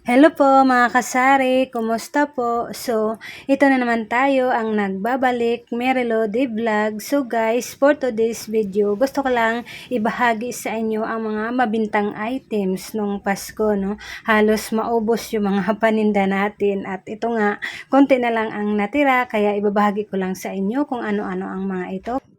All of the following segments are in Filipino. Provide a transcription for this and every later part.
Hello po mga kasari, kumusta po? So, ito na naman tayo ang nagbabalik Merilo de Vlog. So guys, for today's video, gusto ko lang ibahagi sa inyo ang mga mabintang items nung Pasko, no? Halos maubos yung mga paninda natin at ito nga, konti na lang ang natira kaya ibabahagi ko lang sa inyo kung ano-ano ang mga ito.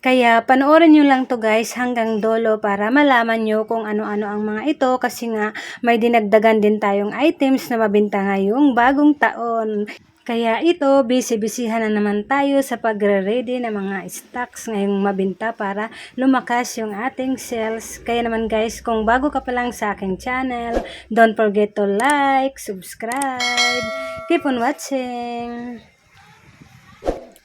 Kaya panoorin nyo lang to guys hanggang dolo para malaman nyo kung ano-ano ang mga ito kasi nga may dinagdagan din tayong items na mabinta ngayong bagong taon. Kaya ito, busy-busyhan na naman tayo sa pagre-ready ng mga stocks ngayong mabinta para lumakas yung ating sales. Kaya naman guys, kung bago ka pa lang sa aking channel, don't forget to like, subscribe, keep on watching!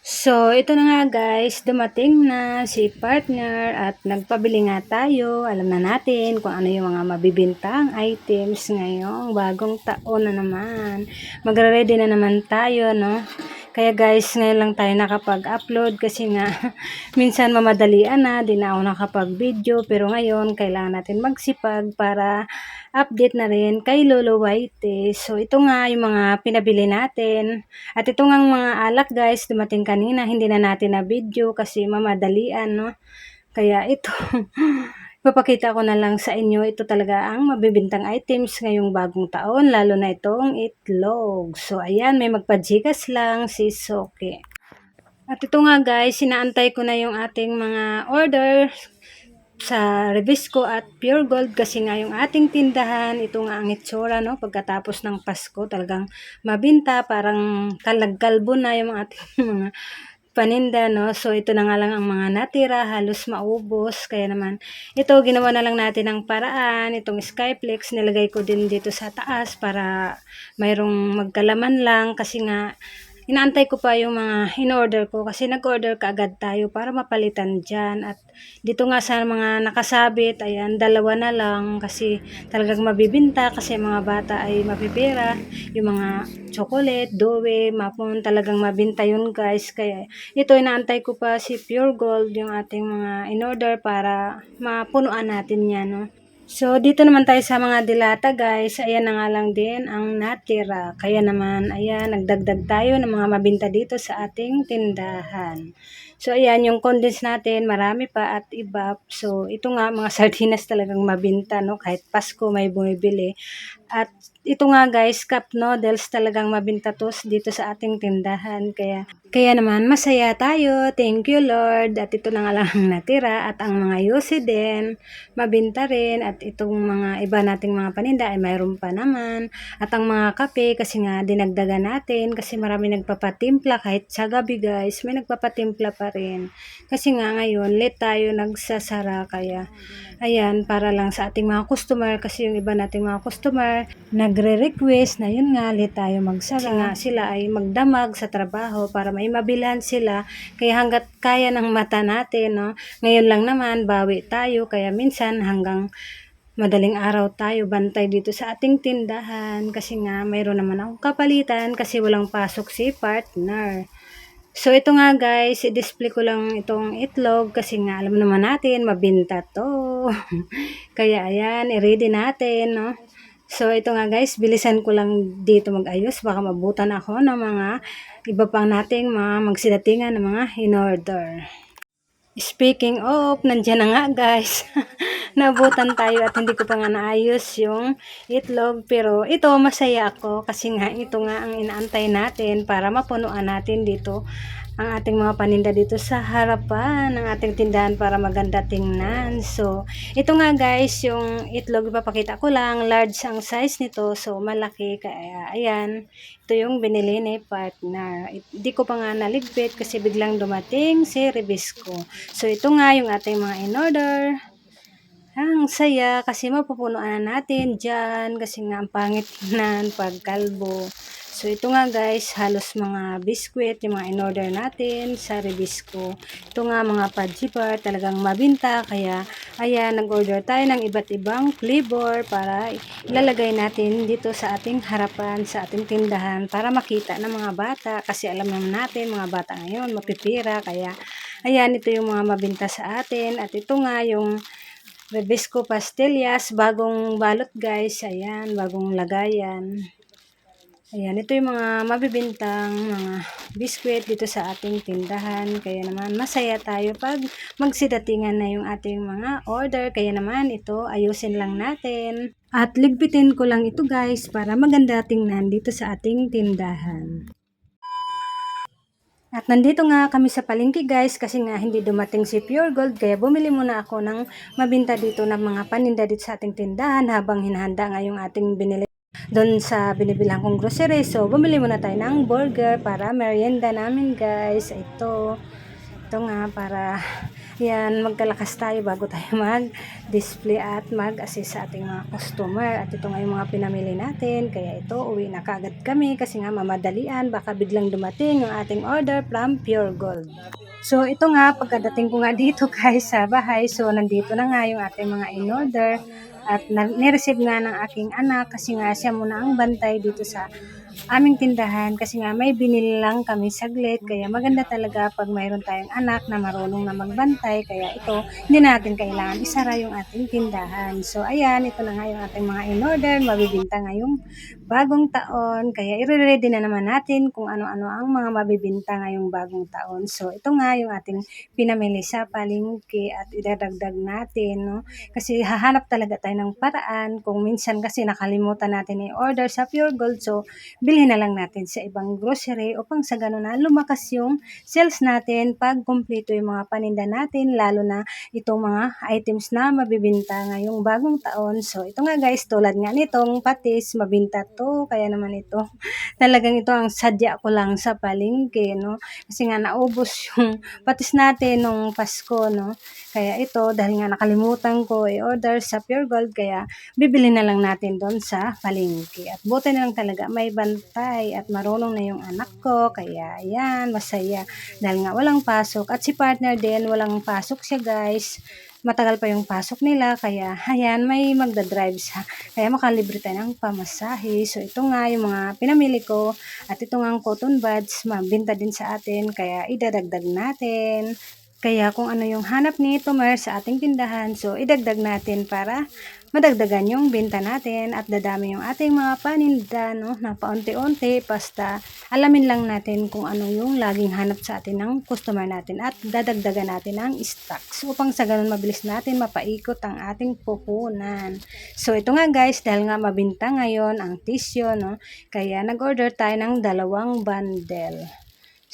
So, ito na nga guys, dumating na si partner at nagpabili nga tayo. Alam na natin kung ano yung mga mabibintang items ngayong bagong taon na naman. Magre-ready na naman tayo, no? Kaya guys, ngayon lang tayo nakapag-upload kasi nga minsan mamadalian na, di na ako nakapag-video. Pero ngayon, kailangan natin magsipag para update na rin kay Lolo White. So, ito nga yung mga pinabili natin. At ito nga mga alak guys, dumating kanina, hindi na natin na video kasi mamadalian, no? Kaya ito, Papakita ko na lang sa inyo, ito talaga ang mabibintang items ngayong bagong taon, lalo na itong itlog. So, ayan, may magpajikas lang si Soke. At ito nga guys, sinaantay ko na yung ating mga order sa Revisco at Pure Gold kasi nga yung ating tindahan, ito nga ang itsura, no? Pagkatapos ng Pasko, talagang mabinta, parang kalagkalbo na yung ating mga paninda, no? So, ito na nga lang ang mga natira, halos maubos. Kaya naman, ito, ginawa na lang natin ang paraan. Itong Skyflex, nilagay ko din dito sa taas para mayroong magkalaman lang. Kasi nga, inaantay ko pa yung mga in-order ko kasi nag-order ka agad tayo para mapalitan dyan. At dito nga sa mga nakasabit, ayan, dalawa na lang kasi talagang mabibinta kasi mga bata ay mapipira. Yung mga chocolate, dowe, mapon talagang mabinta yun guys. Kaya ito inaantay ko pa si Pure Gold yung ating mga in-order para mapunuan natin yan. No? So, dito naman tayo sa mga dilata guys. Ayan na nga lang din ang natira. Kaya naman, ayan, nagdagdag tayo ng mga mabinta dito sa ating tindahan. So, ayan, yung condense natin, marami pa at iba. So, ito nga, mga sardinas talagang mabinta, no? Kahit Pasko may bumibili. At ito nga guys, cup noodles talagang mabinta to dito sa ating tindahan. Kaya, kaya naman masaya tayo. Thank you Lord. At ito na nga lang natira. At ang mga yusi din, mabinta rin. At itong mga iba nating mga paninda ay mayroon pa naman. At ang mga kape kasi nga dinagdagan natin. Kasi marami nagpapatimpla kahit sa gabi guys. May nagpapatimpla pa rin. Kasi nga ngayon, late tayo nagsasara. Kaya, ayan, para lang sa ating mga customer. Kasi yung iba nating mga customer, nagre-request na yun nga, let tayo magsara. nga sila ay magdamag sa trabaho para may mabilhan sila. Kaya hanggat kaya ng mata natin, no? Ngayon lang naman, bawi tayo. Kaya minsan hanggang madaling araw tayo bantay dito sa ating tindahan kasi nga mayroon naman akong kapalitan kasi walang pasok si partner. So, ito nga guys, i-display ko lang itong itlog kasi nga alam naman natin, mabinta to. Kaya ayan, i-ready natin, no? So, ito nga guys, bilisan ko lang dito mag-ayos. Baka mabutan ako ng mga iba pang nating mga magsidatingan ng mga in-order. Speaking of, nandiyan na nga guys. Nabutan tayo at hindi ko pa nga naayos yung itlog. Pero ito, masaya ako kasi nga ito nga ang inaantay natin para mapunuan natin dito ang ating mga paninda dito sa harapan ng ating tindahan para maganda tingnan. So, ito nga guys, yung itlog, ipapakita ko lang, large ang size nito, so malaki, kaya ayan, ito yung binili ni partner. Hindi ko pa nga naligpit kasi biglang dumating si Rebisco. So, ito nga yung ating mga in-order. Ang saya kasi mapupunuan natin dyan kasi nga ang pangit nan pagkalbo. So, ito nga guys, halos mga biskwit, yung mga in-order natin sa Rebisco. Ito nga mga pudgy talagang mabinta. Kaya, ayan, nag-order tayo ng iba't ibang flavor para ilalagay natin dito sa ating harapan, sa ating tindahan para makita ng mga bata. Kasi alam naman natin, mga bata ngayon, mapipira. Kaya, ayan, ito yung mga mabinta sa atin. At ito nga yung Rebisco pastillas, bagong balot guys. Ayan, bagong lagayan. Ayan, ito yung mga mabibintang mga biskwit dito sa ating tindahan. Kaya naman, masaya tayo pag magsidatingan na yung ating mga order. Kaya naman, ito, ayusin lang natin. At ligpitin ko lang ito guys para maganda tingnan dito sa ating tindahan. At nandito nga kami sa palengke guys kasi nga hindi dumating si Pure Gold kaya bumili muna ako ng mabinta dito ng mga paninda dito sa ating tindahan habang hinahanda nga yung ating binili doon sa binibilang kong grocery. So bumili muna tayo ng burger para merienda namin guys. Ito, ito nga para yan, magkalakas tayo bago tayo mag-display at mag-assist sa ating mga customer. At ito nga yung mga pinamili natin. Kaya ito, uwi na kagad kami kasi nga mamadalian. Baka biglang dumating yung ating order from Pure Gold. So ito nga, pagkadating ko nga dito guys sa bahay, so nandito na nga yung ating mga in-order. At nireceive nga ng aking anak kasi nga siya muna ang bantay dito sa aming tindahan kasi nga may binili lang kami saglit. Kaya maganda talaga pag mayroon tayong anak na marunong na magbantay. Kaya ito hindi natin kailangan isara yung ating tindahan. So ayan ito na nga yung ating mga in-order. Mabibinta ngayong bagong taon. Kaya i-ready na naman natin kung ano-ano ang mga mabibinta ngayong bagong taon. So ito nga yung ating pinamili sa palengke at idadagdag natin no? Kasi hahanap talaga tayo ng paraan kung minsan kasi nakalimutan natin i-order sa Pure Gold. So bilhin na lang natin sa ibang grocery upang sa ganun na lumakas yung sales natin pag kumpleto yung mga paninda natin, lalo na itong mga items na mabibinta ngayong bagong taon. So, ito nga guys, tulad nga nitong patis, mabinta to, kaya naman ito, talagang ito ang sadya ko lang sa palengke, no? Kasi nga naubos yung patis natin nung Pasko, no? Kaya ito, dahil nga nakalimutan ko i-order sa Pure Gold, kaya bibili na lang natin doon sa palengke. At buti na lang talaga, may bantay at marunong na yung anak ko. Kaya ayan, masaya. Dahil nga walang pasok. At si partner din, walang pasok siya guys. Matagal pa yung pasok nila. Kaya ayan, may magdadrive siya. Kaya makalibre tayo ng pamasahe. So ito nga yung mga pinamili ko. At ito nga ang cotton buds, mabinta din sa atin. Kaya idadagdag natin. Kaya kung ano yung hanap ni Tomer sa ating tindahan, so idagdag natin para madagdagan yung benta natin at dadami yung ating mga paninda, no, na paunti-unti, basta alamin lang natin kung ano yung laging hanap sa atin ng customer natin at dadagdagan natin ang stocks upang sa ganun mabilis natin mapaikot ang ating puhunan. So ito nga guys, dahil nga mabinta ngayon ang tissue, no, kaya nag-order tayo ng dalawang bundle.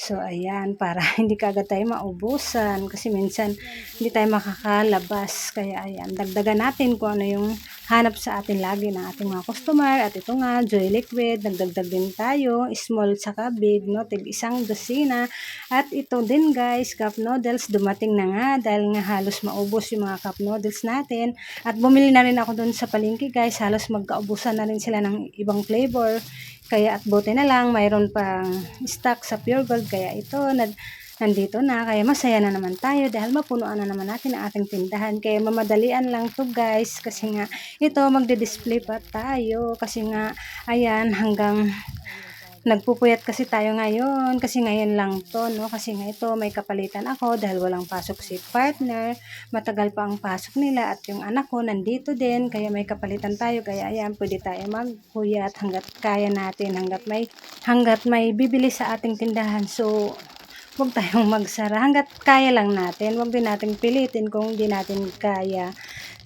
So, ayan, para hindi kagad tayo maubusan kasi minsan hindi tayo makakalabas. Kaya, ayan, dagdagan natin kung ano yung hanap sa atin lagi ng ating mga customer. At ito nga, Joy Liquid, nagdagdag din tayo, small saka big, no, tig isang dosina. At ito din guys, cup noodles, dumating na nga dahil nga halos maubos yung mga cup noodles natin. At bumili na rin ako dun sa palengke guys, halos magkaubusan na rin sila ng ibang flavor. Kaya at buti na lang, mayroon pang stock sa Pure Gold. Kaya ito, nad, nandito na. Kaya masaya na naman tayo dahil mapunuan na naman natin ang ating tindahan. Kaya mamadalian lang to guys. Kasi nga, ito magdi-display pa tayo. Kasi nga, ayan, hanggang nagpupuyat kasi tayo ngayon kasi ngayon lang to no? Kasi nga ito may kapalitan ako dahil walang pasok si partner. Matagal pa ang pasok nila at yung anak ko nandito din kaya may kapalitan tayo. Kaya ayan pwede tayo magpuyat hanggat kaya natin hanggat may hanggat may bibili sa ating tindahan. So huwag tayong magsara. Hanggat kaya lang natin huwag din nating pilitin kung hindi natin kaya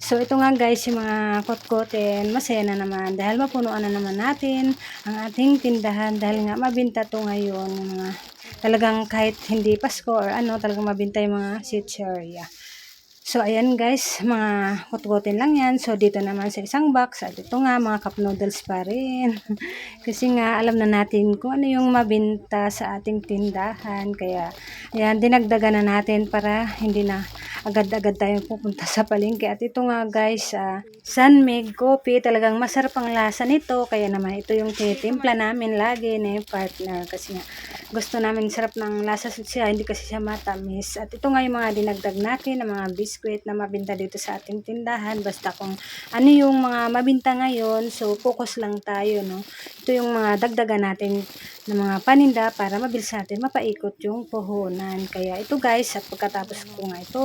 So, ito nga guys, yung mga kotkotin, masaya na naman dahil mapunuan na naman natin ang ating tindahan dahil nga mabinta to ngayon. Mga, talagang kahit hindi Pasko or ano, talagang mabinta yung mga sitcheria. So, ayan guys, mga kotkotin lang yan. So, dito naman sa isang box. At ito nga, mga cup noodles pa rin. Kasi nga, alam na natin kung ano yung mabinta sa ating tindahan. Kaya, ayan, dinagdagan na natin para hindi na agad-agad tayong pupunta sa palengke. At ito nga guys, uh, Sunmig Coffee, talagang masarap ang lasa nito. Kaya naman ito yung tinitimpla namin lagi ni partner. Kasi nga, gusto namin sarap ng lasa siya, hindi kasi siya matamis. At ito nga yung mga dinagdag natin, ng mga biskwit na mabinta dito sa ating tindahan. Basta kung ano yung mga mabinta ngayon, so focus lang tayo, no. Ito yung mga dagdagan natin ng mga paninda para mabilis natin mapaikot yung puhunan. Kaya ito guys, at pagkatapos ko nga ito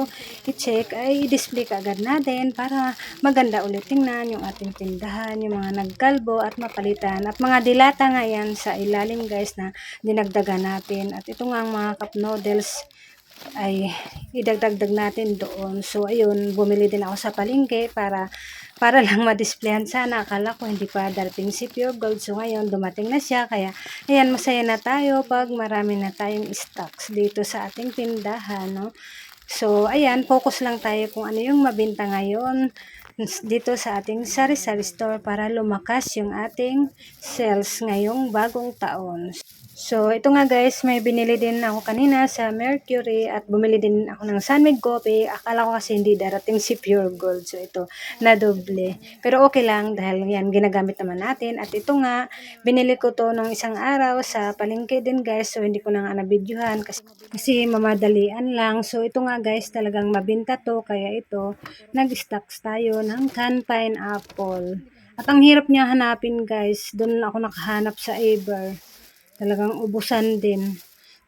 i-check, ay i-display ka agad natin para maganda ulit tingnan yung ating tindahan, yung mga nagkalbo at mapalitan. At mga dilata nga yan sa ilalim guys na dinagdagan natin. At ito nga ang mga cup noodles ay idagdagdag natin doon. So, ayun, bumili din ako sa palengke para para lang ma-displayan sana. Akala ko hindi pa darating si Pure Gold. So, ngayon, dumating na siya. Kaya, ayan, masaya na tayo pag marami na tayong stocks dito sa ating tindahan, no? So, ayan, focus lang tayo kung ano yung mabinta ngayon dito sa ating sari-sari store para lumakas yung ating sales ngayong bagong taon. So, ito nga guys, may binili din ako kanina sa Mercury at bumili din ako ng Sunmig Coffee. Akala ko kasi hindi darating si Pure Gold. So, ito, na doble. Pero okay lang dahil yan, ginagamit naman natin. At ito nga, binili ko to nung isang araw sa palengke din guys. So, hindi ko na nga nabidyohan kasi, kasi mamadalian lang. So, ito nga guys, talagang mabinta to. Kaya ito, nag-stocks tayo ng can pineapple. At ang hirap niya hanapin guys. Doon ako nakahanap sa Aver talagang ubusan din.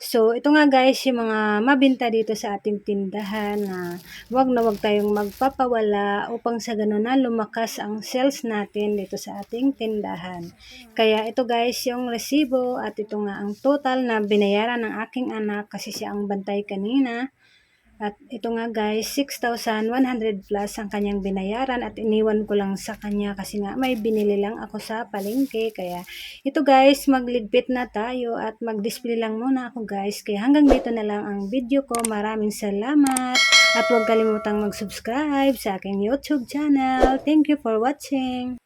So, ito nga guys, yung mga mabinta dito sa ating tindahan na wag na wag tayong magpapawala upang sa ganun na lumakas ang sales natin dito sa ating tindahan. Kaya ito guys, yung resibo at ito nga ang total na binayaran ng aking anak kasi siya ang bantay kanina. At ito nga guys, 6,100 plus ang kanyang binayaran at iniwan ko lang sa kanya kasi nga may binili lang ako sa palengke. Kaya ito guys, magligpit na tayo at mag-display lang muna ako guys. Kaya hanggang dito na lang ang video ko. Maraming salamat at huwag kalimutang mag-subscribe sa aking YouTube channel. Thank you for watching.